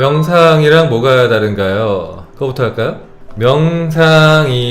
명상이랑 뭐가 다른가요? 그거부터 할까요? 명상이랑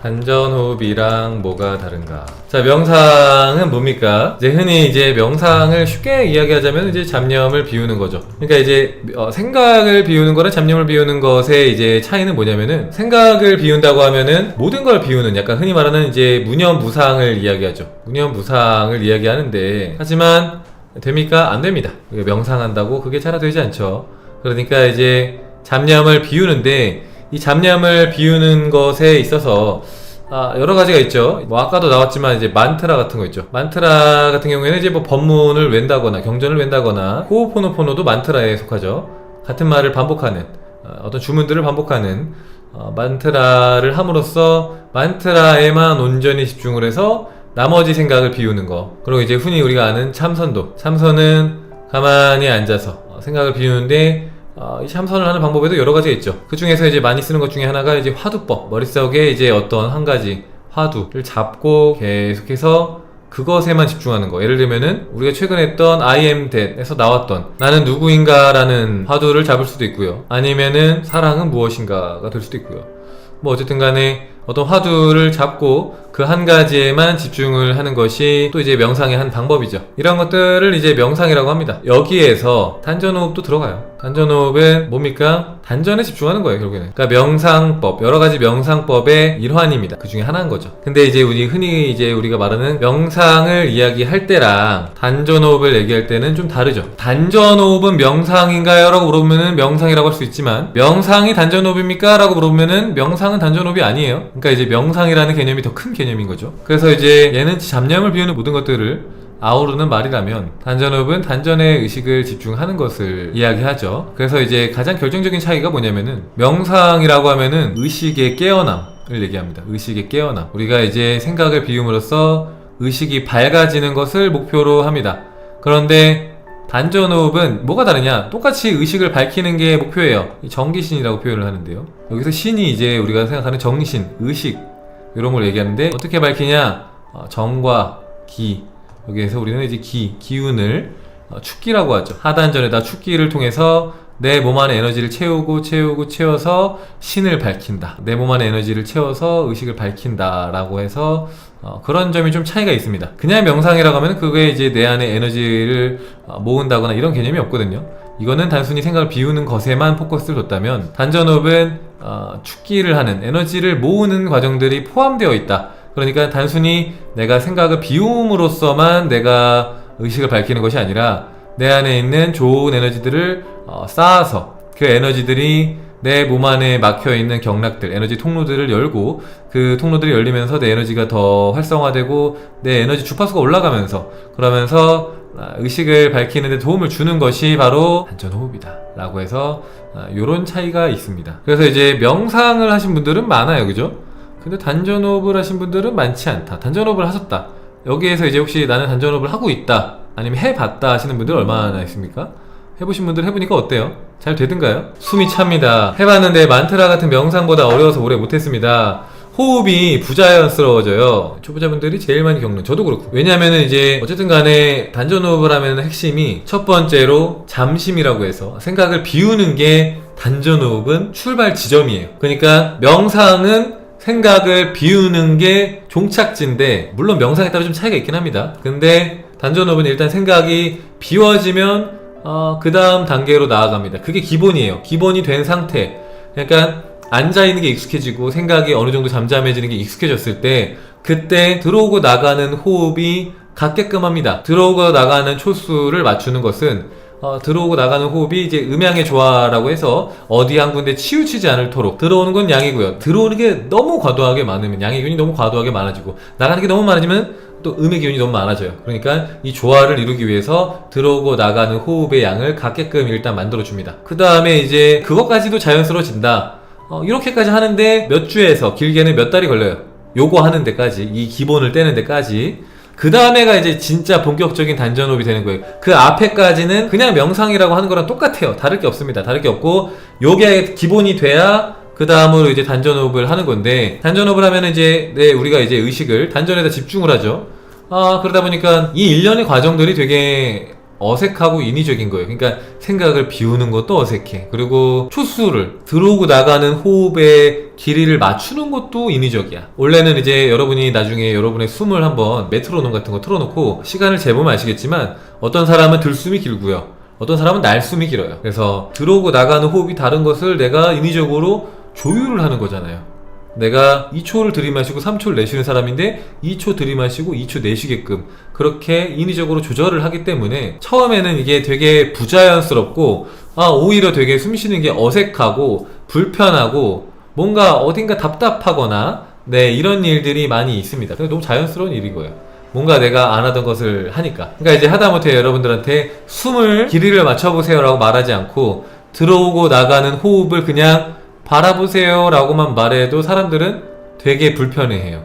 단전호흡이랑 뭐가 다른가? 자, 명상은 뭡니까? 이제 흔히 이제 명상을 쉽게 이야기하자면 이제 잡념을 비우는 거죠. 그러니까 이제 어, 생각을 비우는 거랑 잡념을 비우는 것의 이제 차이는 뭐냐면은 생각을 비운다고 하면은 모든 걸 비우는 약간 흔히 말하는 이제 무념무상을 이야기하죠. 무념무상을 이야기하는데 하지만 됩니까? 안 됩니다. 명상한다고 그게 잘 되지 않죠. 그러니까 이제 잡념을 비우는데 이 잡념을 비우는 것에 있어서 아, 여러 가지가 있죠. 뭐 아까도 나왔지만 이제 만트라 같은 거 있죠. 만트라 같은 경우에는 이제 뭐 법문을 웬다거나 경전을 웬다거나 호호포노포노도 만트라에 속하죠. 같은 말을 반복하는 어, 어떤 주문들을 반복하는 어, 만트라를 함으로써 만트라에만 온전히 집중을 해서 나머지 생각을 비우는 거. 그리고 이제 흔히 우리가 아는 참선도. 참선은 가만히 앉아서 어, 생각을 비우는데 어, 이 참선을 하는 방법에도 여러 가지가 있죠. 그 중에서 이제 많이 쓰는 것 중에 하나가 이제 화두법. 머릿속에 이제 어떤 한 가지 화두를 잡고 계속해서 그것에만 집중하는 거. 예를 들면은 우리가 최근에 했던 I am that에서 나왔던 나는 누구인가라는 화두를 잡을 수도 있고요. 아니면은 사랑은 무엇인가가 될 수도 있고요. 뭐 어쨌든 간에 어떤 화두를 잡고 그 한 가지에만 집중을 하는 것이 또 이제 명상의 한 방법이죠. 이런 것들을 이제 명상이라고 합니다. 여기에서 단전호흡도 들어가요. 단전호흡은 뭡니까? 단전에 집중하는 거예요, 결국에는. 그러니까 명상법, 여러 가지 명상법의 일환입니다. 그 중에 하나인 거죠. 근데 이제 우리 흔히 이제 우리가 말하는 명상을 이야기할 때랑 단전호흡을 얘기할 때는 좀 다르죠. 단전호흡은 명상인가요? 라고 물어보면은 명상이라고 할 수 있지만 명상이 단전호흡입니까? 라고 물어보면은 명상은 단전호흡이 아니에요. 그러니까 이제 명상이라는 개념이 더 큰 개념인 거죠. 그래서 이제 얘는 잡념을 비우는 모든 것들을 아우르는 말이라면 단전호흡은 단전의 의식을 집중하는 것을 이야기하죠. 그래서 이제 가장 결정적인 차이가 뭐냐면은 명상이라고 하면은 의식의 깨어남을 얘기합니다. 의식의 깨어남. 우리가 이제 생각을 비움으로써 의식이 밝아지는 것을 목표로 합니다. 그런데 단전호흡은 뭐가 다르냐? 똑같이 의식을 밝히는 게 목표예요. 이 정기신이라고 표현을 하는데요. 여기서 신이 이제 우리가 생각하는 정신, 의식 이런 걸 얘기하는데 어떻게 밝히냐? 어, 정과 기 여기에서 우리는 이제 기, 기운을 어, 축기라고 하죠. 하단전에다 축기를 통해서 내 몸 안에 에너지를 채우고 채우고 채워서 신을 밝힌다. 내 몸 안에 에너지를 채워서 의식을 밝힌다라고 해서 어, 그런 점이 좀 차이가 있습니다. 그냥 명상이라고 하면 그게 이제 내 안에 에너지를 어, 모은다거나 이런 개념이 없거든요. 이거는 단순히 생각을 비우는 것에만 포커스를 뒀다면 단전호흡은 어, 축기를 하는 에너지를 모으는 과정들이 포함되어 있다. 그러니까 단순히 내가 생각을 비움으로써만 내가 의식을 밝히는 것이 아니라 내 안에 있는 좋은 에너지들을 어, 쌓아서 그 에너지들이 내 몸 안에 막혀 있는 경락들, 에너지 통로들을 열고 그 통로들이 열리면서 내 에너지가 더 활성화되고 내 에너지 주파수가 올라가면서 그러면서 아, 의식을 밝히는데 도움을 주는 것이 바로 단전호흡이다. 라고 해서 이런 차이가 있습니다. 그래서 이제 명상을 하신 분들은 많아요. 그죠? 근데 단전호흡을 하신 분들은 많지 않다. 단전호흡을 하셨다. 여기에서 이제 혹시 나는 단전호흡을 하고 있다. 아니면 해봤다 하시는 분들 얼마나 있습니까? 해보신 분들 해보니까 어때요? 잘 되든가요? 숨이 찹니다. 해봤는데 만트라 같은 명상보다 어려워서 오래 못했습니다. 호흡이 부자연스러워져요. 초보자분들이 제일 많이 겪는, 저도 그렇고. 왜냐면은 이제, 어쨌든 간에 단전호흡을 하면 핵심이 첫 번째로 잠심이라고 해서 생각을 비우는 게 단전호흡은 출발 지점이에요. 그러니까 명상은 생각을 비우는 게 종착지인데, 물론 명상에 따라 좀 차이가 있긴 합니다. 근데 단전호흡은 일단 생각이 비워지면, 어, 그 다음 단계로 나아갑니다. 그게 기본이에요. 기본이 된 상태. 그러니까, 앉아있는 게 익숙해지고, 생각이 어느 정도 잠잠해지는 게 익숙해졌을 때, 그때 들어오고 나가는 호흡이 같게끔 합니다. 들어오고 나가는 초수를 맞추는 것은 어, 들어오고 나가는 호흡이 이제 음양의 조화라고 해서 어디 한 군데 치우치지 않을도록 들어오는 건 양이고요. 들어오는 게 너무 과도하게 많으면 양의 기운이 너무 과도하게 많아지고 나가는 게 너무 많아지면 또 음의 기운이 너무 많아져요. 그러니까 이 조화를 이루기 위해서 들어오고 나가는 호흡의 양을 같게끔 일단 만들어 줍니다. 그 다음에 이제 그것까지도 자연스러워진다. 어, 이렇게까지 하는데 몇 주에서 길게는 몇 달이 걸려요. 요거 하는 데까지 이 기본을 떼는 데까지 그 다음에가 이제 진짜 본격적인 단전호흡이 되는 거예요. 그 앞에까지는 그냥 명상이라고 하는 거랑 똑같아요. 다를 게 없습니다. 다를 게 없고, 요게 기본이 돼야 그 다음으로 이제 단전호흡을 하는 건데, 단전호흡을 하면 이제, 네, 우리가 이제 의식을 단전에다 집중을 하죠. 아, 그러다 보니까 이 일련의 과정들이 되게 어색하고 인위적인 거예요. 그러니까 생각을 비우는 것도 어색해. 그리고 초수를 들어오고 나가는 호흡의 길이를 맞추는 것도 인위적이야. 원래는 이제 여러분이 나중에 여러분의 숨을 한번 메트로놈 같은 거 틀어놓고 시간을 재보면 아시겠지만 어떤 사람은 들숨이 길고요. 어떤 사람은 날숨이 길어요. 그래서 들어오고 나가는 호흡이 다른 것을 내가 인위적으로 조율을 하는 거잖아요. 내가 2초를 들이마시고 3초를 내쉬는 사람인데 2초 들이마시고 2초 내쉬게끔 그렇게 인위적으로 조절을 하기 때문에 처음에는 이게 되게 부자연스럽고 아 오히려 되게 숨 쉬는 게 어색하고 불편하고 뭔가 어딘가 답답하거나 네 이런 일들이 많이 있습니다. 너무 자연스러운 일인 거예요. 뭔가 내가 안 하던 것을 하니까. 그러니까 이제 하다못해 여러분들한테 숨을 길이를 맞춰보세요라고 말하지 않고 들어오고 나가는 호흡을 그냥 바라보세요 라고만 말해도 사람들은 되게 불편해해요.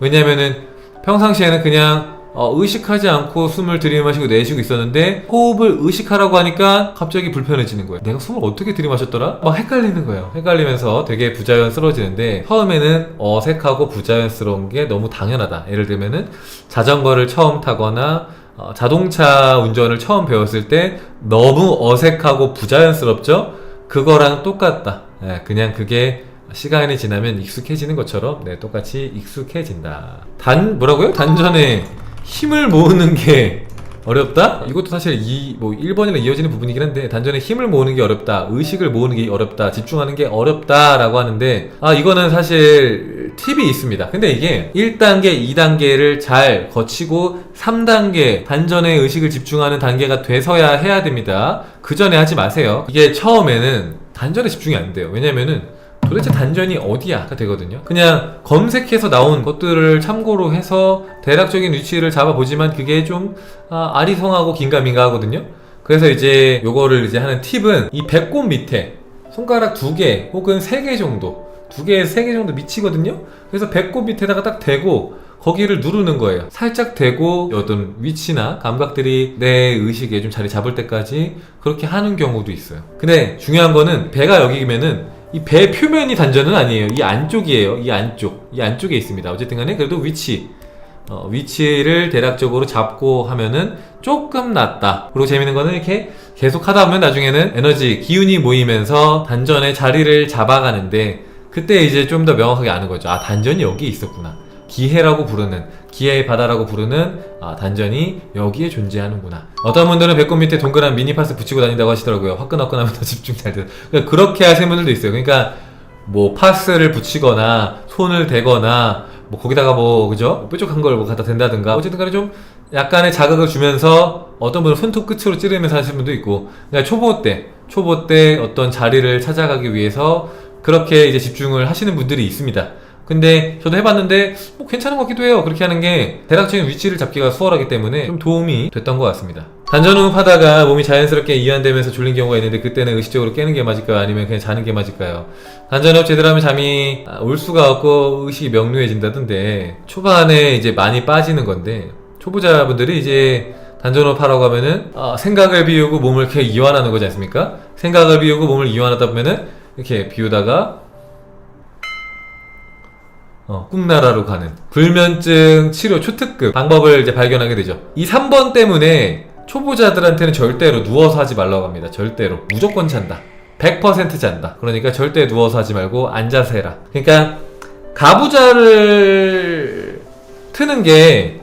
왜냐면은 평상시에는 그냥 어, 의식하지 않고 숨을 들이마시고 내쉬고 있었는데 호흡을 의식하라고 하니까 갑자기 불편해지는 거예요. 내가 숨을 어떻게 들이마셨더라? 막 헷갈리는 거예요. 헷갈리면서 되게 부자연스러워지는데 처음에는 어색하고 부자연스러운 게 너무 당연하다. 예를 들면은 자전거를 처음 타거나 어, 자동차 운전을 처음 배웠을 때 너무 어색하고 부자연스럽죠? 그거랑 똑같다. 예, 그냥 그게 시간이 지나면 익숙해지는 것처럼 네, 똑같이 익숙해진다. 단 뭐라고요? 단전에 힘을 모으는 게 어렵다? 이것도 사실 이 뭐 1번이랑 이어지는 부분이긴 한데 단전에 힘을 모으는 게 어렵다. 의식을 모으는 게 어렵다. 집중하는 게 어렵다라고 하는데 아 이거는 사실 팁이 있습니다. 근데 이게 1단계, 2단계를 잘 거치고 3단계 단전에 의식을 집중하는 단계가 돼서야 해야 됩니다. 그 전에 하지 마세요. 이게 처음에는 단전에 집중이 안 돼요. 왜냐면은 도대체 단전이 어디야가 되거든요. 그냥 검색해서 나온 것들을 참고로 해서 대략적인 위치를 잡아보지만 그게 좀 아, 아리송하고 긴가민가 하거든요. 그래서 이제 요거를 이제 하는 팁은 이 배꼽 밑에 손가락 두 개 혹은 세 개 정도 두 개에서 세 개 정도 미치거든요. 그래서 배꼽 밑에다가 딱 대고 거기를 누르는 거예요. 살짝 대고 어떤 위치나 감각들이 내 의식에 좀 자리 잡을 때까지 그렇게 하는 경우도 있어요. 근데 중요한 거는 배가 여기면은 이 배 표면이 단전은 아니에요. 이 안쪽이에요. 이 안쪽. 이 안쪽에 있습니다. 어쨌든 간에 그래도 위치. 어, 위치를 대략적으로 잡고 하면은 조금 낫다. 그리고 재밌는 거는 이렇게 계속 하다 보면 나중에는 에너지, 기운이 모이면서 단전의 자리를 잡아가는데 그때 이제 좀 더 명확하게 아는 거죠. 아, 단전이 여기 있었구나. 기해라고 부르는, 기해의 바다라고 부르는 아, 단전이 여기에 존재하는구나. 어떤 분들은 배꼽 밑에 동그란 미니파스 붙이고 다닌다고 하시더라고요. 화끈화끈하면 더 집중 잘 돼요. 그러니까 그렇게 하시는 분들도 있어요. 그러니까 뭐 파스를 붙이거나 손을 대거나 뭐 거기다가 뭐 그죠 뾰족한 걸 뭐 갖다 댄다든가 어쨌든 간에 좀 약간의 자극을 주면서 어떤 분은 손톱 끝으로 찌르면서 하시는 분도 있고 그러니까 초보 때 초보 때 어떤 자리를 찾아가기 위해서 그렇게 이제 집중을 하시는 분들이 있습니다. 근데 저도 해봤는데 뭐 괜찮은 것 같기도 해요. 그렇게 하는 게 대략적인 위치를 잡기가 수월하기 때문에 좀 도움이 됐던 것 같습니다. 단전호흡 하다가 몸이 자연스럽게 이완되면서 졸린 경우가 있는데 그때는 의식적으로 깨는 게 맞을까요? 아니면 그냥 자는 게 맞을까요? 단전호흡 제대로 하면 잠이 아, 올 수가 없고 의식이 명료해진다던데 초반에 이제 많이 빠지는 건데 초보자분들이 이제 단전호흡 하라고 하면은 아, 생각을 비우고 몸을 이렇게 이완하는 거지 않습니까? 생각을 비우고 몸을 이완하다 보면은 이렇게 비우다가 어, 꿈나라로 가는 불면증 치료 초특급 방법을 이제 발견하게 되죠. 이 3번 때문에 초보자들한테는 절대로 누워서 하지 말라고 합니다. 절대로. 무조건 잔다. 100% 잔다. 그러니까 절대 누워서 하지 말고 앉아서 해라. 그러니까 가부좌를 트는 게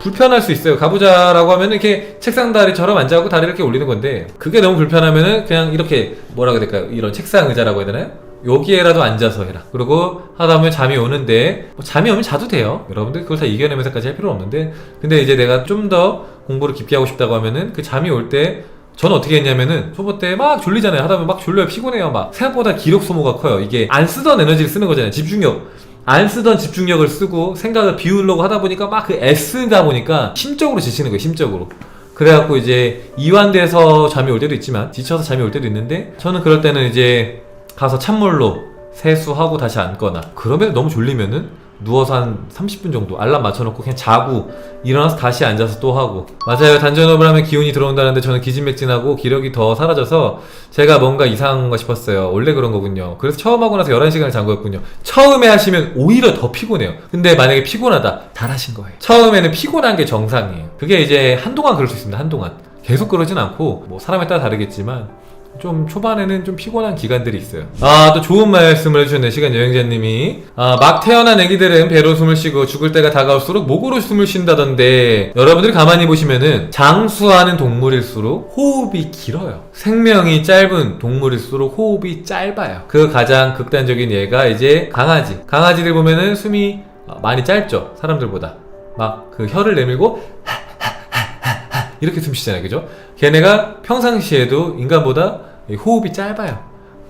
불편할 수 있어요. 가부좌라고 하면 이렇게 책상 다리처럼 앉아갖고 다리를 이렇게 올리는 건데 그게 너무 불편하면은 그냥 이렇게 뭐라고 해야 될까요? 이런 책상 의자라고 해야 되나요? 여기에라도 앉아서 해라. 그리고 하다 보면 잠이 오는데 뭐 잠이 오면 자도 돼요. 여러분들 그걸 다 이겨내면서까지 할 필요 없는데 근데 이제 내가 좀 더 공부를 깊게 하고 싶다고 하면은 그 잠이 올때 저는 어떻게 했냐면은 초보 때 막 졸리잖아요. 하다 보면 막 졸려요. 피곤해요. 막 생각보다 기록 소모가 커요. 이게 안 쓰던 에너지를 쓰는 거잖아요. 집중력. 안 쓰던 집중력을 쓰고 생각을 비우려고 하다 보니까 막 그 애쓰다 보니까 심적으로 지치는 거예요. 심적으로. 그래갖고 이제 이완돼서 잠이 올 때도 있지만 지쳐서 잠이 올 때도 있는데 저는 그럴 때는 이제 가서 찬물로 세수하고 다시 앉거나 그러면 너무 졸리면은 누워서 한 30분 정도 알람 맞춰놓고 그냥 자고 일어나서 다시 앉아서 또 하고. 맞아요. 단전호흡을 하면 기운이 들어온다는데 저는 기진맥진하고 기력이 더 사라져서 제가 뭔가 이상한 거 싶었어요. 원래 그런 거군요. 그래서 처음 하고 나서 11시간을 잔 거였군요. 처음에 하시면 오히려 더 피곤해요. 근데 만약에 피곤하다 잘 하신 거예요. 처음에는 피곤한 게 정상이에요. 그게 이제 한동안 그럴 수 있습니다. 한동안. 계속 그러진 않고 뭐 사람에 따라 다르겠지만 좀 초반에는 좀 피곤한 기간들이 있어요. 아, 또 좋은 말씀을 해주셨네, 시간 여행자님이. 아, 막 태어난 애기들은 배로 숨을 쉬고 죽을 때가 다가올수록 목으로 숨을 쉰다던데, 여러분들이 가만히 보시면은 장수하는 동물일수록 호흡이 길어요. 생명이 짧은 동물일수록 호흡이 짧아요. 그 가장 극단적인 예가 이제 강아지. 강아지들 보면은 숨이 어, 많이 짧죠, 사람들보다. 막 그 혀를 내밀고 이렇게 숨 쉬잖아요. 그죠? 걔네가 평상시에도 인간보다 이 호흡이 짧아요.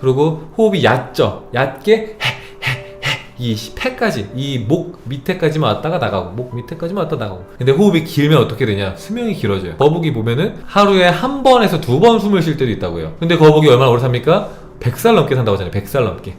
그리고 호흡이 얕죠. 얕게 이 폐까지 이 목 밑에까지만 왔다가 나가고 목 밑에까지만 왔다 나가고. 근데 호흡이 길면 어떻게 되냐? 수명이 길어져요. 거북이 보면은 하루에 한 번에서 두 번 숨을 쉴 때도 있다고요. 근데 거북이 얼마나 오래 삽니까? 100살 넘게 산다고 하잖아요. 100살 넘게.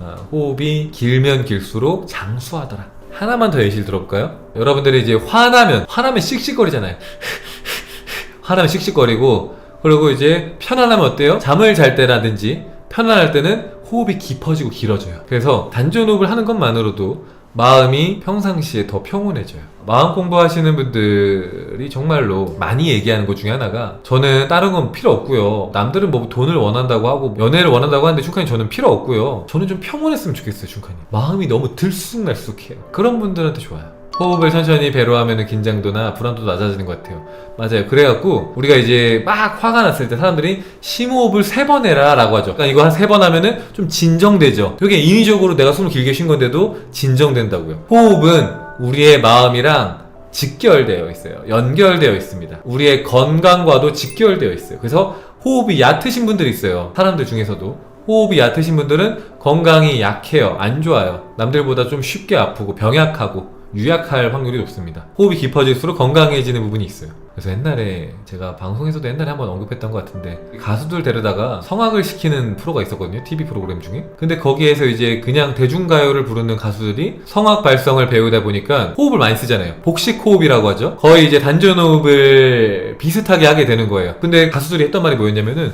아, 호흡이 길면 길수록 장수하더라. 하나만 더 예시를 들어볼까요? 여러분들이 이제 화나면 화나면 씩씩거리잖아요. 화나면 씩씩거리고 그리고 이제 편안하면 어때요? 잠을 잘 때라든지 편안할 때는 호흡이 깊어지고 길어져요. 그래서 단전 호흡을 하는 것만으로도 마음이 평상시에 더 평온해져요. 마음 공부하시는 분들이 정말로 많이 얘기하는 것 중에 하나가 저는 다른 건 필요 없고요. 남들은 뭐 돈을 원한다고 하고 연애를 원한다고 하는데 중칸이 저는 필요 없고요. 저는 좀 평온했으면 좋겠어요, 중칸이. 마음이 너무 들쑥날쑥해요. 그런 분들한테 좋아요. 호흡을 천천히 배로 하면 긴장도나 불안도도 낮아지는 것 같아요. 맞아요. 그래갖고 우리가 이제 막 화가 났을 때 사람들이 심호흡을 세 번 해라 라고 하죠. 그러니까 이거 한 세 번 하면은 좀 진정되죠. 그게 인위적으로 내가 숨을 길게 쉰 건데도 진정된다고요. 호흡은 우리의 마음이랑 직결되어 있어요. 연결되어 있습니다. 우리의 건강과도 직결되어 있어요. 그래서 호흡이 얕으신 분들이 있어요. 사람들 중에서도. 호흡이 얕으신 분들은 건강이 약해요. 안 좋아요. 남들보다 좀 쉽게 아프고 병약하고 유약할 확률이 높습니다. 호흡이 깊어질수록 건강해지는 부분이 있어요. 그래서 옛날에 제가 방송에서도 옛날에 한번 언급했던 것 같은데 가수들 데려다가 성악을 시키는 프로가 있었거든요. TV 프로그램 중에. 근데 거기에서 이제 그냥 대중가요를 부르는 가수들이 성악 발성을 배우다 보니까 호흡을 많이 쓰잖아요. 복식 호흡이라고 하죠. 거의 이제 단전 호흡을 비슷하게 하게 되는 거예요. 근데 가수들이 했던 말이 뭐였냐면은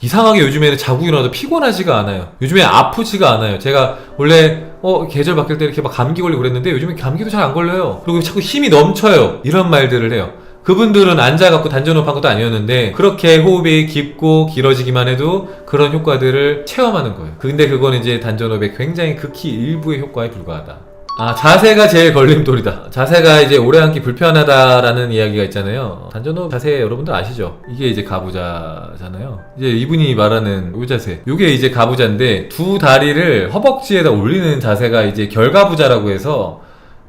이상하게 요즘에는 자고 일어나도 피곤하지가 않아요. 요즘에 아프지가 않아요. 제가 원래 어 계절 바뀔 때 이렇게 막 감기 걸리고 그랬는데 요즘에 감기도 잘 안 걸려요. 그리고 자꾸 힘이 넘쳐요. 이런 말들을 해요. 그분들은 앉아갖고 단전호흡 한 것도 아니었는데 그렇게 호흡이 깊고 길어지기만 해도 그런 효과들을 체험하는 거예요. 근데 그건 이제 단전호흡의 굉장히 극히 일부의 효과에 불과하다. 아, 자세가 제일 걸림돌이다. 자세가 이제 오래 앉기 불편하다라는 이야기가 있잖아요. 단전호흡 자세 여러분들 아시죠? 이게 이제 가부자잖아요. 이제 이분이 말하는 요 자세. 요게 이제 가부자인데 두 다리를 허벅지에다 올리는 자세가 이제 결가부자라고 해서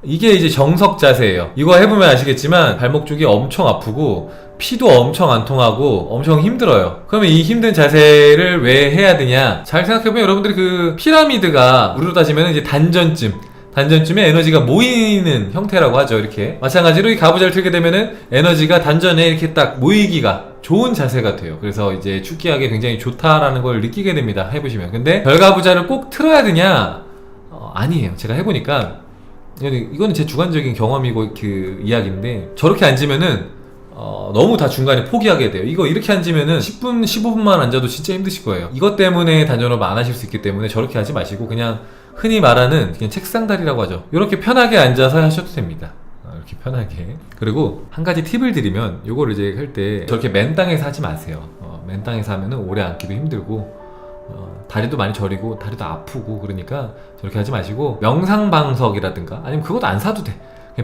이게 이제 정석 자세예요. 이거 해보면 아시겠지만 발목 쪽이 엄청 아프고 피도 엄청 안 통하고 엄청 힘들어요. 그러면 이 힘든 자세를 왜 해야 되냐? 잘 생각해보면 여러분들이 그 피라미드가 우리로 따지면 이제 단전쯤 단전쯤에 에너지가 모이는 형태라고 하죠. 이렇게 마찬가지로 이 가부좌를 틀게 되면은 에너지가 단전에 이렇게 딱 모이기가 좋은 자세가 돼요. 그래서 이제 축기하게 굉장히 좋다라는 걸 느끼게 됩니다. 해보시면. 근데 별가부좌를 꼭 틀어야 되냐? 어, 아니에요. 제가 해보니까 이거는, 제 주관적인 경험이고 그 이야기인데 저렇게 앉으면은 어, 너무 다 중간에 포기하게 돼요. 이거 이렇게 앉으면은 10분, 15분만 앉아도 진짜 힘드실 거예요. 이것 때문에 단전호흡 안 하실 수 있기 때문에 저렇게 하지 마시고 그냥 흔히 말하는 그냥 책상다리라고 하죠. 이렇게 편하게 앉아서 하셔도 됩니다. 어, 이렇게 편하게. 그리고 한 가지 팁을 드리면 요거를 이제 할 때 저렇게 맨 땅에서 하지 마세요. 어, 맨 땅에서 하면은 오래 앉기도 힘들고 어, 다리도 많이 저리고 다리도 아프고 그러니까 저렇게 하지 마시고 명상 방석이라든가 아니면 그것도 안 사도 돼.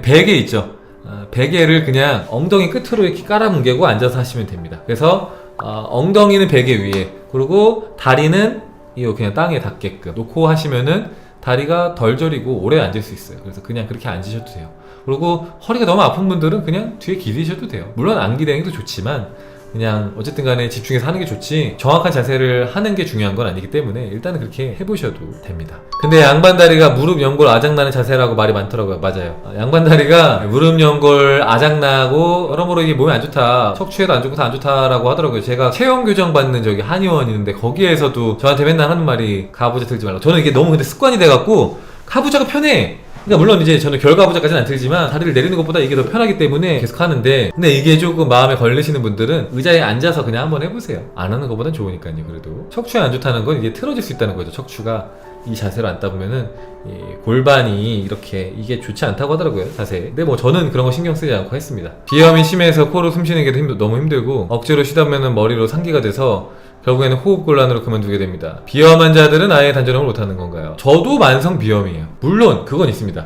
베개 있죠. 어, 베개를 그냥 엉덩이 끝으로 이렇게 깔아뭉개고 앉아서 하시면 됩니다. 그래서 어, 엉덩이는 베개 위에 그리고 다리는 이거 그냥 땅에 닿게끔 놓고 하시면은 다리가 덜 저리고 오래 앉을 수 있어요. 그래서 그냥 그렇게 앉으셔도 돼요. 그리고 허리가 너무 아픈 분들은 그냥 뒤에 기대셔도 돼요. 물론 안기대행도 좋지만 그냥 어쨌든 간에 집중해서 하는 게 좋지 정확한 자세를 하는 게 중요한 건 아니기 때문에 일단은 그렇게 해보셔도 됩니다. 근데 양반다리가 무릎 연골 아작나는 자세라고 말이 많더라고요. 맞아요. 아, 양반다리가 무릎 연골 아작나고 여러모로 이게 몸에 안 좋다. 척추에도 안 좋고 다 안 좋다라고 하더라고요. 제가 체형 교정 받는 저기 한의원 있는데 거기에서도 저한테 맨날 하는 말이 가부좌 들지 말라고. 저는 이게 너무 근데 습관이 돼갖고 가부좌가 편해. 그러니까 물론 이제 저는 결과부자까지는 안 들지만 다리를 내리는 것보다 이게 더 편하기 때문에 계속 하는데 근데 이게 조금 마음에 걸리시는 분들은 의자에 앉아서 그냥 한번 해보세요. 안 하는 것보단 좋으니까요 그래도. 척추에 안 좋다는 건 이게 틀어질 수 있다는 거죠 척추가 이 자세로 앉다 보면은 이 골반이 이렇게 이게 좋지 않다고 하더라고요 자세. 근데 뭐 저는 그런 거 신경 쓰지 않고 했습니다. 비염이 심해서 코로 숨 쉬는 게 힘- 너무 힘들고 억지로 쉬다 보면은 머리로 상기가 돼서 결국에는 호흡곤란으로 그만두게 됩니다. 비염 환자들은 아예 단전을 못하는 건가요? 저도 만성 비염이에요. 물론 그건 있습니다.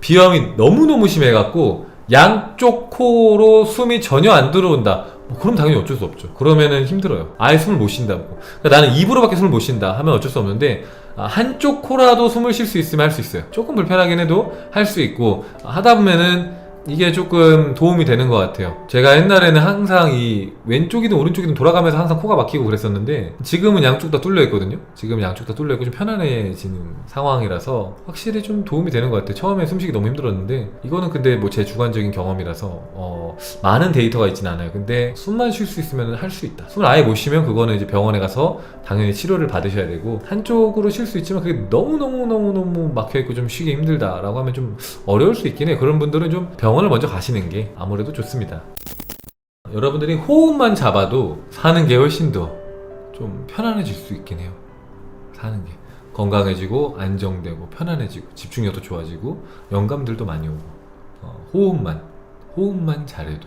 비염이 너무너무 심해갖고 양쪽 코로 숨이 전혀 안 들어온다. 뭐 그럼 당연히 어쩔 수 없죠. 그러면은 힘들어요. 아예 숨을 못 쉰다고. 그러니까 나는 입으로밖에 숨을 못 쉰다 하면 어쩔 수 없는데 아, 한쪽 코라도 숨을 쉴 수 있으면 할 수 있어요. 조금 불편하긴 해도 할 수 있고 아, 하다 보면은 이게 조금 도움이 되는 것 같아요. 제가 옛날에는 항상 이 왼쪽이든 오른쪽이든 돌아가면서 항상 코가 막히고 그랬었는데 지금은 양쪽 다 뚫려 있거든요. 지금 양쪽 다 뚫려 있고 좀 편안해지는 상황이라서 확실히 좀 도움이 되는 것 같아요. 처음에 숨쉬기 너무 힘들었는데 이거는 근데 뭐 제 주관적인 경험이라서 어, 많은 데이터가 있진 않아요. 근데 숨만 쉴 수 있으면 할 수 있다. 숨을 아예 못 쉬면 그거는 이제 병원에 가서 당연히 치료를 받으셔야 되고 한쪽으로 쉴 수 있지만 그게 너무 너무 너무 너무 막혀 있고 좀 쉬기 힘들다라고 하면 좀 어려울 수 있긴 해. 그런 분들은 좀 병원을 먼저 가시는 게 아무래도 좋습니다. 여러분들이 호흡만 잡아도 사는 게 훨씬 더 좀 편안해질 수 있긴 해요. 사는 게 건강해지고 안정되고 편안해지고 집중력도 좋아지고 영감들도 많이 오고 어, 호흡만 호흡만 잘해도